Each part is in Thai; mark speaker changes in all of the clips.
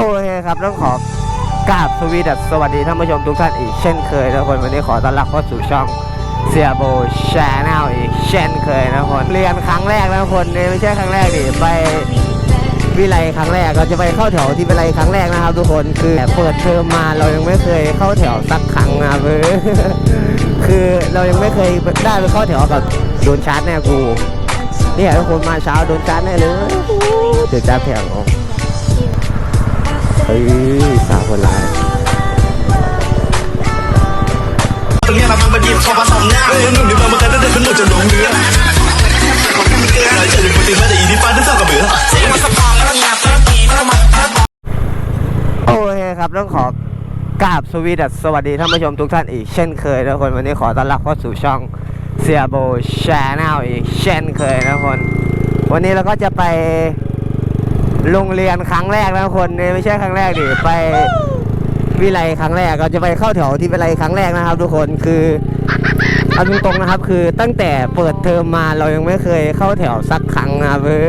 Speaker 1: โอเคครับต้องขอกราบสวีดัสสวัสดีท่านผู้ชมทุกท่านอีกเช่นเคยทุกคนวันนี้ขอต้อนรับเข้าสู่ช่องเซียโบชาแนลอีกเช่นเคยนะคนเรียนครั้งแรกนะคนนี่ไม่ใช่ครั้งแรกดิไปวิไลครั้งแรกเราจะไปเข้าแถวที่วิไลครั้งแรกนะครับ ทุกคนคือเปิดเทอมมาเรายังไม่เคยเข้าแถวสักครั้งนะครับคือเรายังไม่เคยได้ไปเข้าแถวกับโดนชาร์จแน่กูนี่ยทุกคนมาเช้าโดนชาร์จแน่เลยเดือดจ้าแผงออก เฮ้ยสาวคนร้าย
Speaker 2: ตรงเนี้ยเรามันมาดีพอผสมเนี่ยเฮ้ยนุ่มดีมาเมื่อกันได้เป็นหมดจะหลงเนื้อของแค่มันเกลือหลายเจอเป็นคนตีมาแต่อีนี่ฟ้าที่เศร้ากับเบื่อ
Speaker 1: โอเคครับ ต้องขอกราบสวีดัสสวัสดีท่านผู้ชมทุกท่านอีกเช่นเคยนะคนวันนี้ขอต้อนรับเข้าสู่ช่องเซียโบชาแนลอีกเช่นเคยนะคน วันนี้เราก็จะไป โรงเรียนครั้งแรกนะคนนี่ไม่ใช่ครั้งแรกดิไปวิไลครั้งแรกเราจะไปเข้าแถวที่วิไลครั้งแรกนะครับ ทุกคนคือเอาตรงๆนะครับ คือตั้งแต่เปิดเทอมมาเรายังไม่เคยเข้าแถวสักครั้งนะครับเออ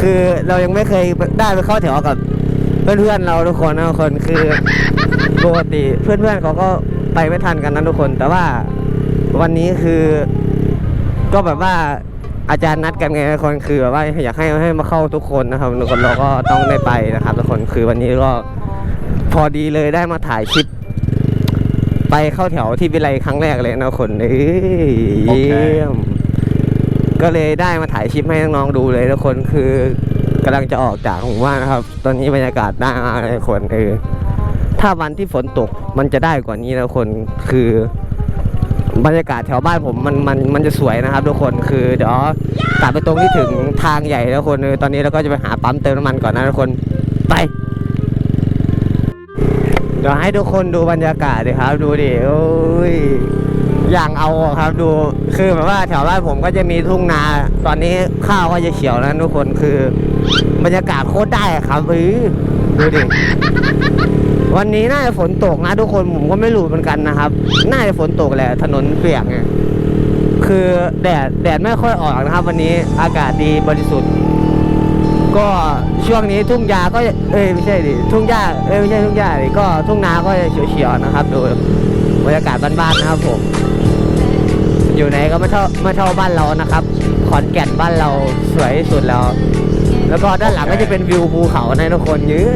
Speaker 1: คือเรายังไม่เคยได้ไปเข้าแถวกับเพื่อนๆเราทุกคนนะทุกคนคือปกติเพื่อนๆเขาก็ไปไม่ทันกันนะทุกคน แต่ว่าวันนี้คือก็แบบว่า อาจารย์นัดกันไงทุกคนคือแบบว่าอยากให้ให้มาเข้าทุกคนนะครับทุกคนเราก็ต้องได้ไปนะครับทุกคนคือวันนี้ก็พอดีเลยได้มาถ่ายคลิป ไปเข้าแถวที่วิไลครั้งแรกเลยนะคนเอ้ยเยี่ยมก็เลยได้มาถ่ายคลิปให้น้องๆดูเลยทุกคนคือกำลังจะออกจากหมู่บ้านนะครับ ตอนนี้บรรยากาศน่ามากเลยคนเออถ้าวันที่ฝนตกมันจะได้กว่านี้นะทุกคนคือ บรรยากาศแถวบ้านผมมันมันมันจะสวยนะครับ ทุกคนคือเดี๋ยวตัดไปตรงที่ถึงทางใหญ่แล้วคนเออตอนนี้เราก็จะไปหาปั๊มเติมน้ำมันก่อนนะทุกคนไปเดี๋ยวให้ทุกคนดูบรรยากาศดิครับ ดูดิโอ้ยอย่างเอาครับดูคือแบบว่าแถวบ้านผมก็จะมีทุ่งนา ตอนนี้ข้าวก็จะเขียวแล้วทุกคนคือบรรยากาศโคตรได้ครับเออดูดิ วันนี้น่าจะฝนตกนะทุกคนผมก็ไม่รู้เหมือนกันนะครับ น่าจะฝนตกแหละถนนเปียกไงคือแดดแดดไม่ค่อยออกนะครับ วันนี้อากาศดีบริสุทธิ์ ก็ช่วงนี้ทุ่งยาก็เอ้ยไม่ใช่ดิทุ่งหญ้าเอ้ยไม่ใช่ทุ่งหญ้าดิก็ทุ่งนาก็เขียวๆนะครับดูบรรยากาศบ้านๆนะครับผมอยู่ไหนก็ไม่เท่าไม่เท่าบ้านเรานะครับ ขอนแก่นบ้านเราสวยที่สุดแล้ว แล้วก็ด้านหลังก็จะเป็นวิวภูเขานทุกคนยื้อ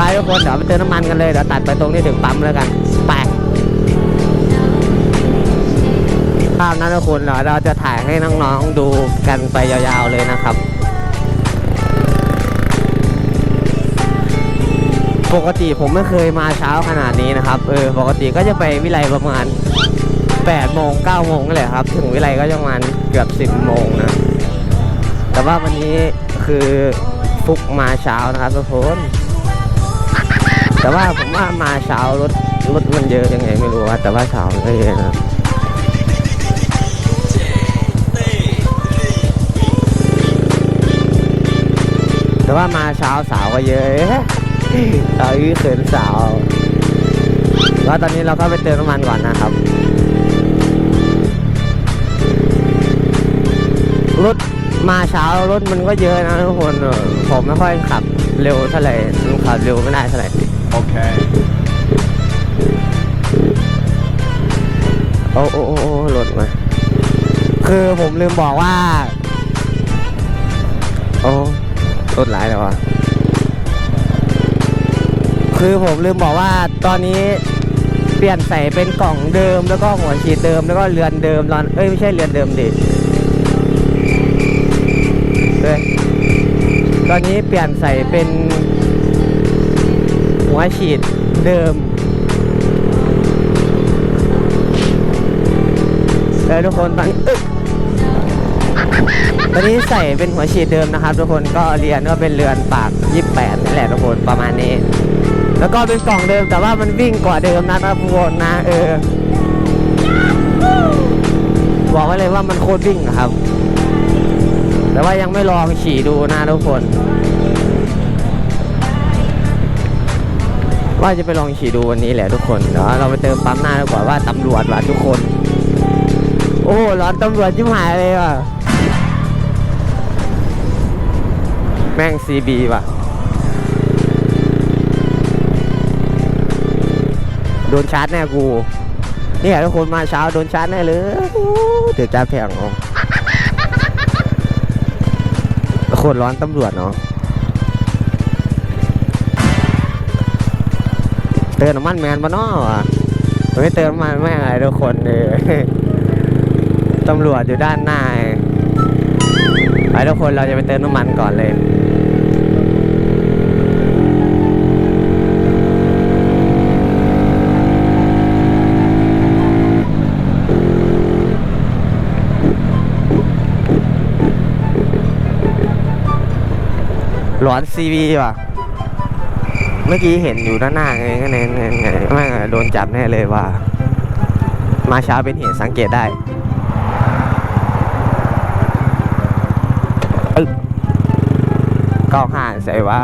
Speaker 1: ไปทุกคนเดี๋ยวไปเติมน้ำมันกันเลยเดี๋ยวตัดไปตรงที่ถึงปั๊มแล้วกันไปภาพนั้นทุกคนเดี๋ยวเราจะถ่ายให้น้องๆดูกันไปยาวๆเลยนะครับ ปกติผมไม่เคยมาเช้าขนาดนี้นะครับเออปกติก็จะไปวิไลประมาณ8โมง9โมงนั่นแหละครับ ถึงวิไลก็ประมาณเกือบ 10โมงนะ แต่ว่าวันนี้คือฟุกมาเช้านะครับทุกคน แต่ว่าผมว่ามาเช้ารถรถมันเยอะยังไงไม่รู้ว่าแต่ว่าเช้าก็เยอะนะแต่ว่ามาเช้าสาวก็เยอะเอ้ยเขินสาวแล้วตอนนี้เราก็ไปเติมน้ำมันก่อนนะครับรถมาเช้ารถมันก็เยอะนะทุกคนผมไม่ค่อยขับเร็วเท่าไหร่ขับเร็วไม่ได้เท่าไหร่
Speaker 2: Okay
Speaker 1: โอ้โอ้โอ้โอ้หล่นมา คือผมลืมบอกว่า โอ้รถหลายแล้ววะคือผมลืมบอกว่าตอนนี้เปลี่ยนใส่เป็นกล่องเดิมแล้วก็หัวฉีดเดิมแล้วก็เรือนเดิมรอนเอ้ยไม่ใช่เรือนเดิมดิเอ้ยตอนนี้เปลี่ยนใส่เป็น หัวฉีดเดิมเออทุกคนตอนนี้ตอนนี้ใส่เป็นหัวฉีดเดิมนะครับ ทุกคนก็เรียนว่าเป็นเรือนปาก 28นี่แหละทุกคนประมาณนี้ แล้วก็เป็นกล่องเดิมแต่ว่ามันวิ่งกว่าเดิมนะครับทุกคนนะเออบอกไว้เลยว่ามันโคตรวิ่งครับ แต่ว่ายังไม่ลองฉี่ดูนะทุกคน ว่าจะไปลองขี่ดูวันนี้แหละทุกคนเดี๋ยวเราไปเติมปั๊มหน้าดีกว่าว่าตำรวจว่ะทุกคน โอ้ร้อนตำรวจจิ้มหายเลยว่ะ แม่งซีบีว่ะ โดนชาร์จแน่กูนี่แหละทุกคนมาเช้าโดนชาร์จแน่เลยเดี๋ยวจะแพงอ๋อคนร้อนตำรวจเนาะ มน้ำมันแมนปะเนาะวะไม่เติมน้ำมันแม่งอะไรทุกคนเลยตำรวจอยู่ด้านหน้าไปทุกคนเราจะไปเติมน้ำมันก่อนเลยหลอนซีวีว่ะ เมื่อกี้เห็นอยู่ด้านหน้าไงก็ไงไงไงแม่โดนจับแน่เลยว่า มาเช้าเป็นเหตุสังเกตได้อึ๊บเก้าห้าใส่ว่า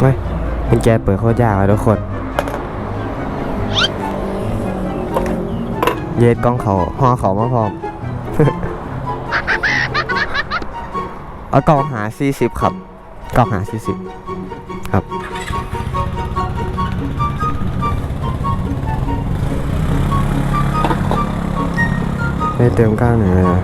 Speaker 1: เฮ้ยมันแกเปิดโคตรยากเลยทุกคน เย็ดกล้องเขาห่อเขามาพร้อม เอากล่องหา40ครับกล่องหา40ครับได้เติมก้าวหนึ่งเลยนะ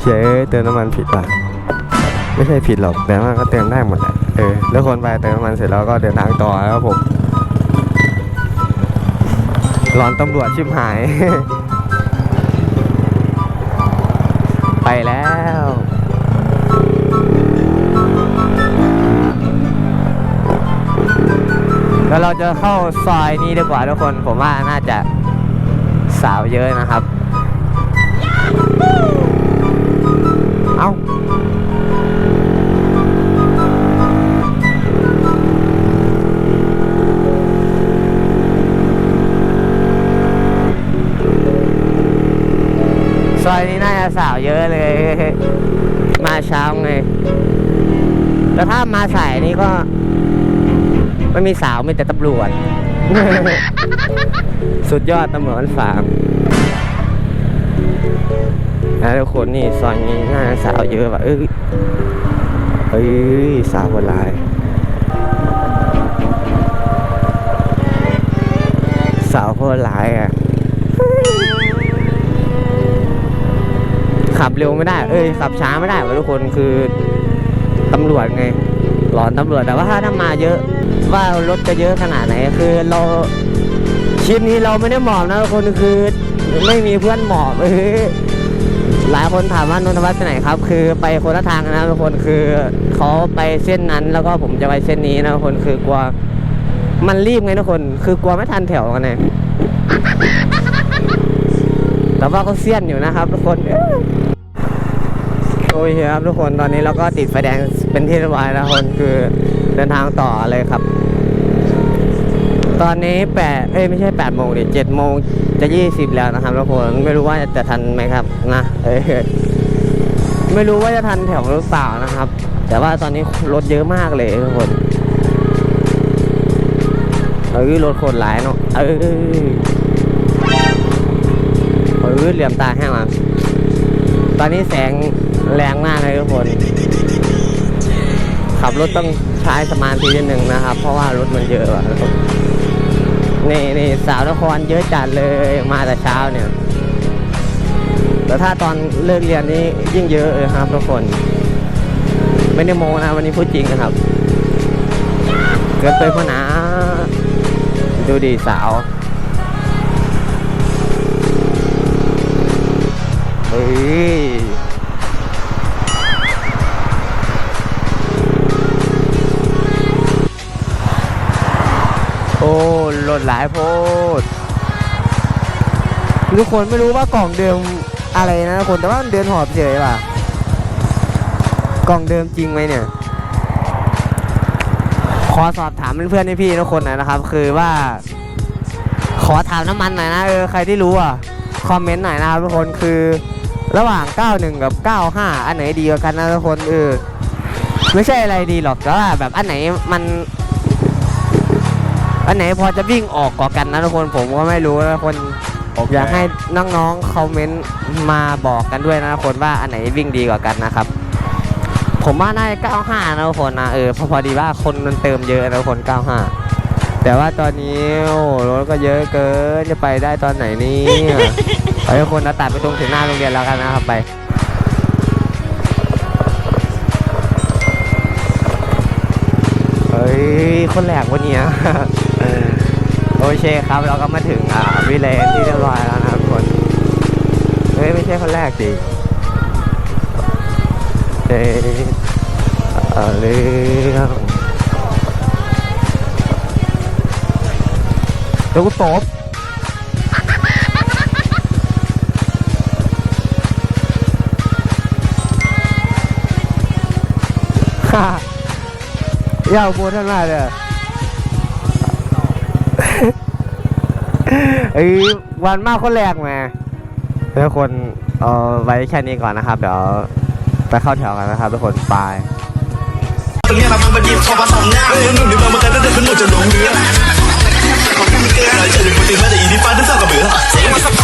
Speaker 1: เชื่อเติมน้ำมันผิดป่ะ ไม่ใช่ผิดหรอกแต่ว่าก็เติมได้หมดแหละเออแล้วคนไปเติมน้ำมันเสร็จแล้วก็เดินทางต่อแล้วครับผมร้อนตำรวจชิบหาย ไปแล้วแล้วเราจะเข้าซอยนี้ดีกว่าทุกคน ผมว่าน่าจะสาวเยอะนะครับ เอ้า ซอยนี้น่าจะสาวเยอะเลย มาเช้าไง แต่ถ้ามาสายนี้ก็ ไม่มีสาวมีแต่ตำรวจ สุดยอดตำรวจมันฝามนะทุกคนนี่ซอยนี้น่าจะสาวเยอะว่ะเอ้ยเอ้ยสาวคนร้าย สาวคนร้ายอะ ขับเร็วไม่ได้ เอ้ยขับช้าไม่ได้วะทุกคนคือตำรวจไง หลอนตำรวจแต่ว่าถ้าถ้ามาเยอะ ว่ารถจะเยอะขนาดไหน คือเราคลิปนี้เราไม่ได้หมอบนะทุกคนคือไม่มีเพื่อนหมอบเออหลายคนถามว่านนทวัฒน์ไปไหนครับ คือไปคนละทางนะทุกคนคือเขาไปเส้นนั้นแล้วก็ผมจะไปเส้นนี้นะทุกคนคือกลัวมันรีบไงทุกคน คือกลัวไม่ทันแถวกันไงแต่ว่าก็เสี้ยนอยู่นะครับทุกคน โอ้ยครับทุกคนตอนนี้เราก็ติดไฟแดงเป็นที่เรียบร้อยแล้วคนคือเดินทางต่อเลยครับ ตอนนี้แปดเอ้ยไม่ใช่แปดโมงดิเจ็ดโมงจะยี่สิบแล้วนะครับทุกคนไม่รู้ว่าจะทันไหมครับนะเอ้ยไม่รู้ว่าจะทันแถวหรือเปล่านะครับ แต่ว่าตอนนี้รถเยอะมากเลยทุกคนเอ้ยรถคนหลายเนาะเอ้ยเออเหลี่ยมตาแห้งอะต อนนี้แสงแรงมากเลยทุกคน ขับรถต้องใช้สมาธินิดนึงนะครับ เพราะว่ารถมันเยอะอะนี่นี่สาวนครเยอะจัดเลยมาแต่เช้าเนี่ย แต่ถ้าตอนเลิกเรียนนี้ยิ่งเยอะเลยครับทุกคน ไม่ได้โมนะวันนี้พูดจริงนะครับ เกินไปพนะดูดิสาว เฮ้ยโอ้หล่นหลายโพดทุกคนไม่รู้ว่ากล่องเดิมอะไรนะทุกคนแต่ว่ามันเดินหอบเฉยว่ะกล่องเดิมจริงไหมเนี่ย ขอสอบถามเพื่อนๆให้พี่ทุกคนหน่อยนะครับ คือว่า ขอถามน้ำมันหน่อยนะเออใครที่รู้อะคอมเมนต์หน่อยนะครับทุกคนคือ ระหว่าง 91 กับ 95 อันไหนดีกว่ากันนะทุกคนเออไม่ใช่อะไรดีหรอกแต่ว่าแบบอันไหนมันอันไหนพอจะวิ่งออกกว่ากันนะทุกคนผมก็ไม่รู้นะทุกคน
Speaker 3: โอเค
Speaker 1: อยากให้น้องๆคอมเมนต์มาบอกกันด้วยนะทุกคนว่าอันไหนวิ่งดีกว่ากันนะครับ ผมว่าน่าจะ95นะทุกคนนะเออเพราะพอดีว่าคนมันเติมเยอะนะทุกคน 95 แต่ว่าตอนนี้โอ้โหรถก็เยอะเกินจะไปได้ตอนไหนนี่ไปทุกคนนะตัดไปตรงถึงหน้าโรงเรียนแล้วกันนะครับไปเฮ้ยคนแรกวันเนี้ยเออโอเคครับเราก็มาถึงอ่าวิเลนที่เรียบร้อยแล้วนะครับทุกคนเฮ้ยไม่ใช่คนแรกดิเฮ้ยเอาเรื่อง แล้วกูตบฮ่าอย่าพูดทั้งนั้นเลยเอ้ยวันมากคนแรกมาทุกคนเออไว้แค่นี้ก่อนนะครับ เดี๋ยวไปเข้าแถวกันนะครับทุกคนไป
Speaker 2: ตรงเนี้ยมามึงมาหยิบเข้ามาสองหน้าเฮ้ยหนุ่ม 这里不是我的一地，反正上个门。